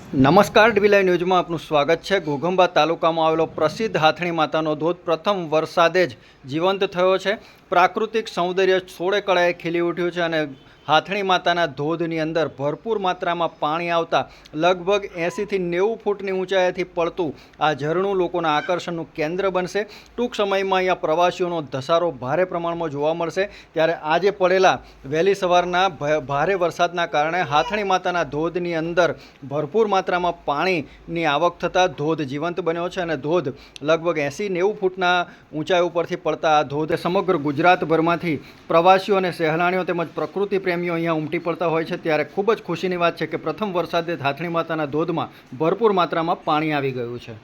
નમસ્કાર, ડીવીલાઈ ન્યૂઝમાં આપનું સ્વાગત છે. ઘોઘંબા તાલુકામાં આવેલો પ્રસિદ્ધ હાથણી માતાનો ધોધ પ્રથમ વરસાદે જ જીવંત થયો છે. પ્રાકૃતિક સૌંદર્ય સોળે કળાએ ખીલી ઉઠ્યું છે અને હાથણી માતાના ધોધની અંદર ભરપૂર માત્રામાં પાણી આવતા લગભગ એંસીથી નેવું ફૂટની ઊંચાઈથી પડતું આ ઝરણું લોકોના આકર્ષણનું કેન્દ્ર બનશે. ટૂંક સમયમાં અહીંયા પ્રવાસીઓનો ધસારો ભારે પ્રમાણમાં જોવા મળશે. ત્યારે આજે પડેલા વહેલી સવારના ભારે વરસાદના કારણે હાથણી માતાના ધોધની અંદર ભરપૂર માત્રામાં પાણીની આવક થતાં ધોધ જીવંત બન્યો છે અને ધોધ લગભગ એંસી નેવું ફૂટના ઊંચાઈ ઉપરથી પડતા આ ધોધ સમગ્ર ગુજરાતભરમાંથી પ્રવાસીઓ અને સહેલાણીઓ તેમજ પ્રકૃતિ પ્રેમીઓ અહીંયા ઉમટી પડતા હોય છે ત્યારે ખૂબ જ ખુશીની વાત છે કે પ્રથમ વરસાદે ધાથણી માતાના ધોધમાં ભરપૂર માત્રામાં પાણી આવી ગયું છે.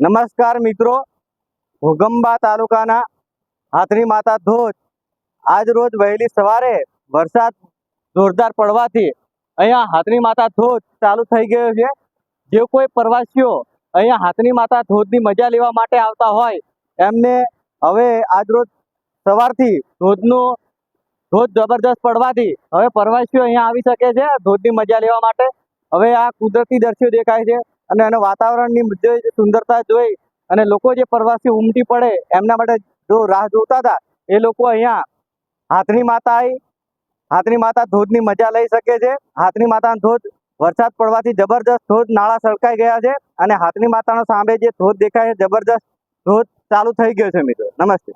નમસ્કાર મિત્રો. ભોગંબા તાલુકાના હાથણી માતા ધોધ આજ રોજ વહેલી સવારે વરસાદ જોરદાર પડવાથી અહીંયા હાથણી માતા ધોધ ચાલુ થઈ ગયો છે. જે કોઈ પ્રવાસીઓ અહીંયા હાથણી માતા ધોધની મજા લેવા માટે આવતા હોય એમને હવે આજ રોજ સવારથી ધોધનું ધોધ જબરજસ્ત પડવાથી હવે પ્રવાસીઓ અહીંયા આવી શકે છે ધોધની મજા લેવા માટે. હવે આ કુદરતી દ્રશ્યો દેખાય છે અને એનું વાતાવરણની જે સુંદરતા જોઈ અને લોકો જે પ્રવાસી ઉમટી પડે એમના માટે જો રાહ જોતા હતા, એ લોકો અહીંયા હાથની માતા આવી હાથની માતા ધોધની મજા લઈ શકે છે. હાથની માતાનો ધોધ વરસાદ પડવાથી જબરજસ્ત ધોધ નાળા સળકાઈ ગયા છે અને હાથની માતાનો સામે જે ધોધ દેખાય છે, જબરજસ્ત ધોધ ચાલુ થઈ ગયો છે મિત્રો. નમસ્તે.